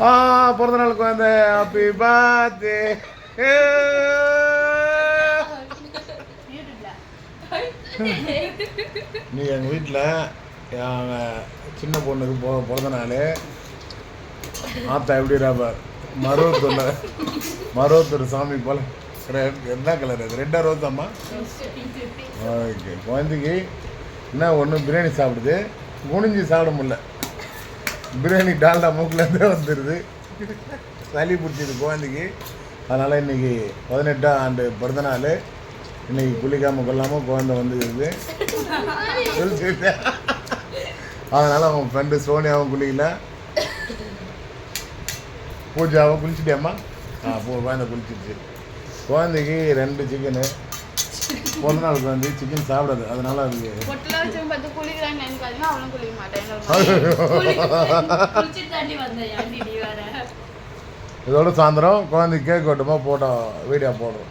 ஆ பிறந்த நாள் குழந்தை ஹாப்பி பர்த்டே நீ எங்கள் வீட்டில் சின்ன பொண்ணுக்கு பொ பிறந்த நாள் ஆத்தா எப்படி ராபர் மருவத்தூர்ல மருவத்தூர் சாமி போல ரெட் என்ன கலர் அது? ரெட்டா ரோஸாம்மா ஓகே குழந்தைக்கு என்ன ஒன்று பிரியாணி சாப்பிடுது? குனிஞ்சு சாப்பிட முடியல. பிரியாணி டால்டா மூக்கிலேருந்தே வந்துடுது சளி பிடிச்சிது குழந்தைக்கு. அதனால் இன்னைக்கு பதினெட்டாம் ஆண்டு பிறந்த நாள் இன்றைக்கி குளிக்காமல் கொள்ளாமல் குழந்தை வந்துருக்குது அதனால் அவன் ஃப்ரெண்டு சோனியாவும் குளிக்கல. பூஜாவும் குளிச்சுட்டியாம்மா? ஆ பூ குழந்தை குளிச்சிடுச்சு குழந்தைக்கு ரெண்டு சிக்கனு பிறந்த நாள் குழந்தை சிக்கன் சாப்பிடாது. அதனால அது வச்சு பார்த்து அவளும் குளிக்க மாட்டேன் இதோட சாயந்தரம் குழந்தைக்கு கேக் வெட்டுமா போட்டோம் வீடியோ போடுறோம்.